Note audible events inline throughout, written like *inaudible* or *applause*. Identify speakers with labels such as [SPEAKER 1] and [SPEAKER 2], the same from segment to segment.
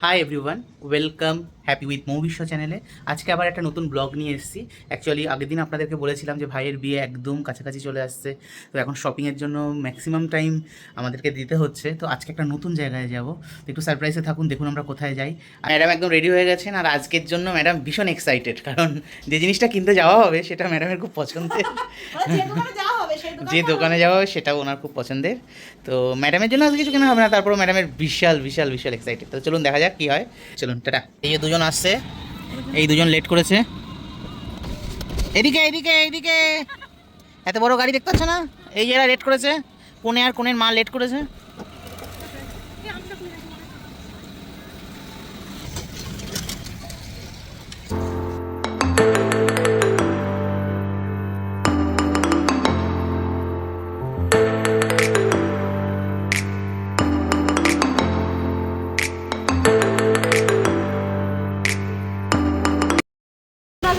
[SPEAKER 1] Hi everyone welcome happy with Mou Biswa চ্যানেলে আজকে আবার একটা নতুন ব্লগ নিয়ে এসেছি। অ্যাকচুয়ালি আগের দিন আপনাদেরকে বলেছিলাম যে ভাইয়ের বিয়ে একদম কাছাকাছি চলে আসছে। তো এখন শপিংয়ের জন্য ম্যাক্সিমাম টাইম আমাদেরকে দিতে হচ্ছে। তো আজকে একটা নতুন জায়গায় যাব। একটু সারপ্রাইজে থাকুন, দেখুন আমরা কোথায় যাই। ম্যাডাম একদম রেডি হয়ে গেছেন, আর আজকের জন্য ম্যাডাম ভীষণ এক্সাইটেড কারণ যে জিনিসটা কিনতে যাওয়া হবে, সেটা ম্যাডামের খুব পছন্দের। *laughs* যে দোকানে যাওয়া সেটাও ওনার খুব পছন্দের। তো ম্যাডামের জন্য আজকে কিছু কেনা হবে না তারপর ম্যাডামের বিশাল বিশাল বিশাল এক্সাইটেড তো চলুন দেখা যাক কী হয়। চলুন টাটা। এই যে দুজন আসছে এই দুজন লেট করেছে। এদিকে এদিকে এদিকে। এত বড় গাড়ি দেখতে পাচ্ছ না? এই যারা লেট করেছে। কোনে আর কোনের মা লেট করেছে।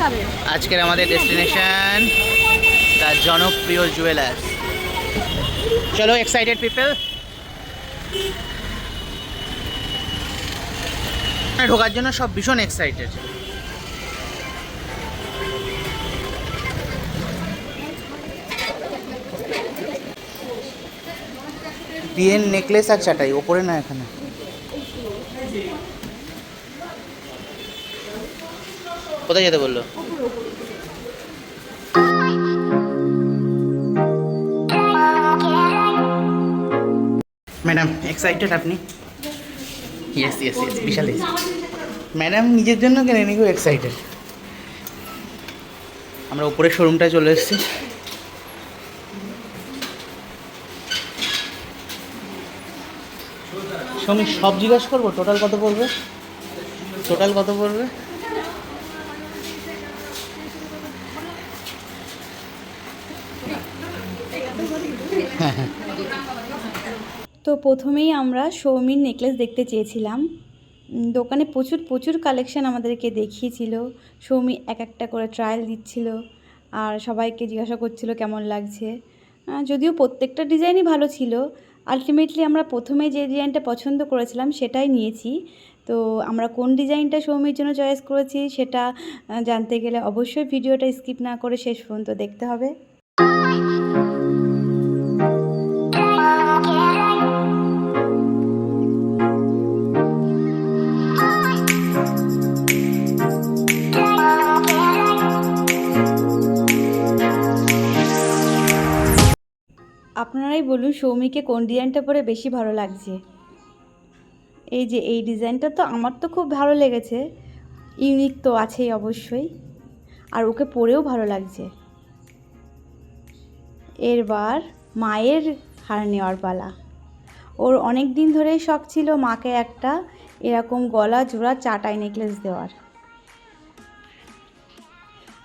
[SPEAKER 1] আজকের আমাদের ডেস্টিনেশন তার জনপ্রিয় জুয়েলার্স চলো এক্সাইটেড পিপল ঢোকার জন্য সব ভীষণ এক্সাইটেড বিয়ের নেকলেস আর চাটাই, ওপরে না এখানে? কোথায় যেতে বলল? ম্যাডাম এক্সাইটেড আপনি? ইয়েস ইয়েস ইয়েস বিশাল ম্যাডাম নিজের জন্য কেনেনি খুব এক্সাইটেড আমরা উপরের শোরুমটায় চলে এসেছি। সঙ্গে সব জিজ্ঞাসা করব টোটাল কত পড়বে? টোটাল কত পড়বে? *laughs*
[SPEAKER 2] তো প্রথমেই আমরা সৌমির নেকলেস দেখতে চেয়েছিলাম। দোকানে প্রচুর প্রচুর কালেকশন আমাদেরকে দেখিয়েছিল। সৌমি এক একটা করে ট্রায়াল দিচ্ছিল আর সবাইকে জিজ্ঞাসা করছিল কেমন লাগছে। যদিও প্রত্যেকটা ডিজাইনই ভালো ছিল। আলটিমেটলি আমরা প্রথমে যে ডিজাইনটা পছন্দ করেছিলাম সেটাই নিয়েছি। তো আমরা কোন ডিজাইনটা সৌমির জন্য চয়েস করেছি সেটা জানতে গেলে অবশ্যই ভিডিওটা স্কিপ না করে শেষ পর্যন্ত দেখতে হবে। আপনারাই বলুন সৌমিকে কোন ডিজাইনটা পরে বেশি ভালো লাগছে? এই যে, এই ডিজাইনটা তো আমার তো খুব ভালো লেগেছে। ইউনিক তো আছেই অবশ্যই। আর ওকে পরেও ভালো লাগছে। এরবার মায়ের হার নেওয়ার পালা। ওর অনেক দিন ধরেই শখ ছিল মাকে একটা এরকম গলা জোড়া চাটাই নেকলেস দেওয়ার।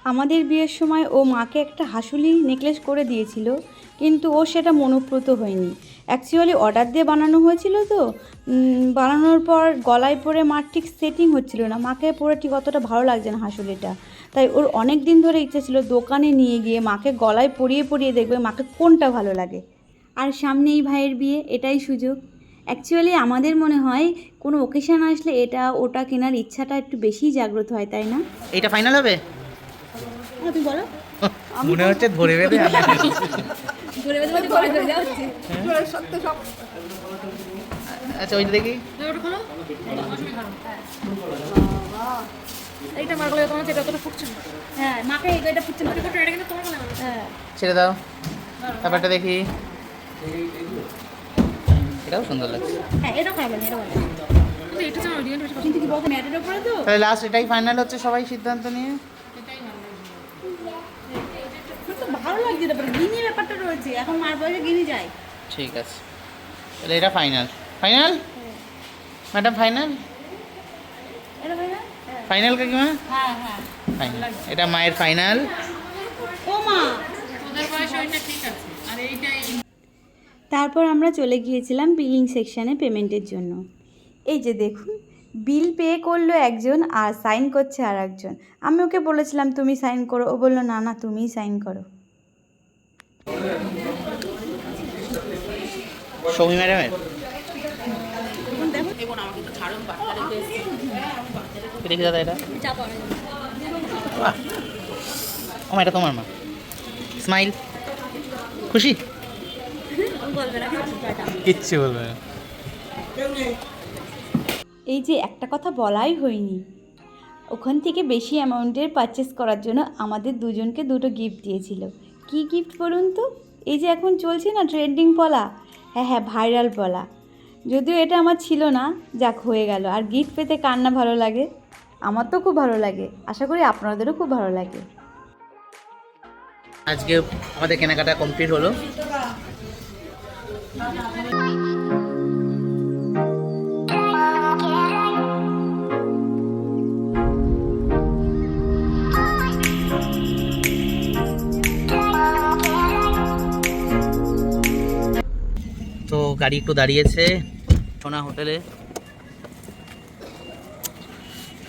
[SPEAKER 2] আমাদের বিয়ের সময় ও মাকে একটা হাসুলি নেকলেস করে দিয়েছিল। কিন্তু ও সেটা মনোপ্রত হয়নি। অ্যাকচুয়ালি অর্ডার দিয়ে বানানো হয়েছিল তো। বানানোর পর গলায় পরে মার ঠিক সেটিং হচ্ছিল না। মাকে পরে ঠিক অতটা ভালো লাগছে না হাসুলিটা। তাই ওর অনেক দিন ধরে ইচ্ছা ছিল দোকানে নিয়ে গিয়ে মাকে গলায় পরিয়ে পরিয়ে দেখবে মাকে কোনটা ভালো লাগে। আর সামনেই ভাইয়ের বিয়ে এটাই সুযোগ। অ্যাকচুয়ালি আমাদের মনে হয় কোনো ওকেশন আসলে এটা ওটা কেনার ইচ্ছাটা একটু বেশিই জাগ্রত হয় তাই না?
[SPEAKER 1] এটা ফাইনাল হবে?
[SPEAKER 2] হ্যাঁ, তুমি বলো।
[SPEAKER 1] মনে হচ্ছে ধরে। *laughs* আচ্ছা ওইটা দেখি।
[SPEAKER 3] এইটা মার গলায় তোমার যেটা অতটা ফুটছে
[SPEAKER 2] হ্যাঁ মাকে এই এটা ফুটছে না।
[SPEAKER 3] ফুটে ফুটে এটা কিন্তু তোমার গলায়
[SPEAKER 2] হ্যাঁ।
[SPEAKER 1] ছেড়ে দাও। ব্যাপারটা দেখি। এটাও সুন্দর লাগছে।
[SPEAKER 2] হ্যাঁ খারাপ না
[SPEAKER 1] তাহলে লাস্ট এটাই ফাইনাল হচ্ছে সবাই সিদ্ধান্ত নিয়ে?
[SPEAKER 2] ভালো লাগছে ব্যাপারটা রয়েছে এখন মার বয়সে গিনি যায়।
[SPEAKER 1] ঠিক আছে। তাহলে এটা ফাইনাল ফাইনাল ম্যাডাম ফাইনাল
[SPEAKER 2] এটা ভাই না
[SPEAKER 1] ফাইনাল কাকিমা
[SPEAKER 2] হ্যাঁ হ্যাঁ।
[SPEAKER 1] ফাইনাল এটা মায়ের ফাইনাল
[SPEAKER 2] ও মা!
[SPEAKER 3] তোদের বয়সে ওইটা ঠিক আছে আর এইটাই।
[SPEAKER 2] তারপর আমরা চলে গিয়েছিলাম বিলিং সেকশানে পেমেন্টের জন্য। এই যে দেখুন বিল পে করল একজন আর সাইন করছে আর একজন আমি ওকে বলেছিলাম তুমি সাইন করো। ও বলল না না তুমিই সাইন করো।
[SPEAKER 1] সৌমি ম্যাডামের?
[SPEAKER 3] দেখো আমাকে তো
[SPEAKER 1] দেখি দাদা এটা? ও এটা তোমার মা। স্মাইল। খুশি? কিচ্ছু বলবে না।
[SPEAKER 2] এই যে একটা কথা বলাই হয়নি। ওখান থেকে বেশি অ্যামাউন্টের পারচেস করার জন্য আমাদের দুজনকে দুটো গিফট দিয়েছিল। কি গিফট বলুন তো? এই যে এখন চলছে না ট্রেন্ডিং পলা? হ্যাঁ হ্যাঁ ভাইরাল পলা। যদিও এটা আমার ছিল না, যাক হয়ে গেল। আর গিফট পেতে কার না ভালো লাগে? আমার তো খুব ভালো লাগে। আশা করি আপনাদেরও খুব ভালো লাগে।
[SPEAKER 1] আজকে আমাদের কেনাকাটা কমপ্লিট হলো। গাড়ি একটু দাঁড়িয়েছে সোনা হোটেলে।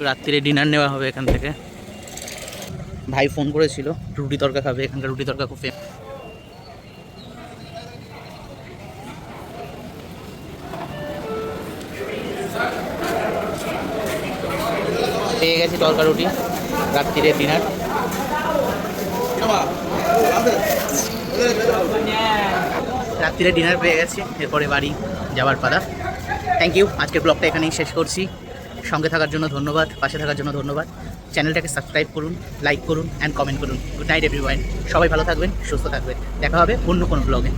[SPEAKER 1] রাত্রিরে ডিনার নেওয়া হবে এখান থেকে। ভাই ফোন করেছিল, রুটি তরকা খাবে, এখানকার রুটি তরকা খুব। পেয়ে গেছি তরকা রুটি, রাত্রিরে ডিনার। রাত্রিরে ডিনার পেয়ে গেছি, এরপরে বাড়ি যাওয়ার পালা। থ্যাংক ইউ আজকের ব্লগটা এখানেই শেষ করছি। সঙ্গে থাকার জন্য ধন্যবাদ, পাশে থাকার জন্য ধন্যবাদ। চ্যানেলটাকে সাবস্ক্রাইব করুন লাইক করুন অ্যান্ড কমেন্ট করুন। গুড নাইট এভরিওয়ান সবাই ভালো থাকবেন, সুস্থ থাকবেন। দেখা হবে অন্য কোনো ব্লগে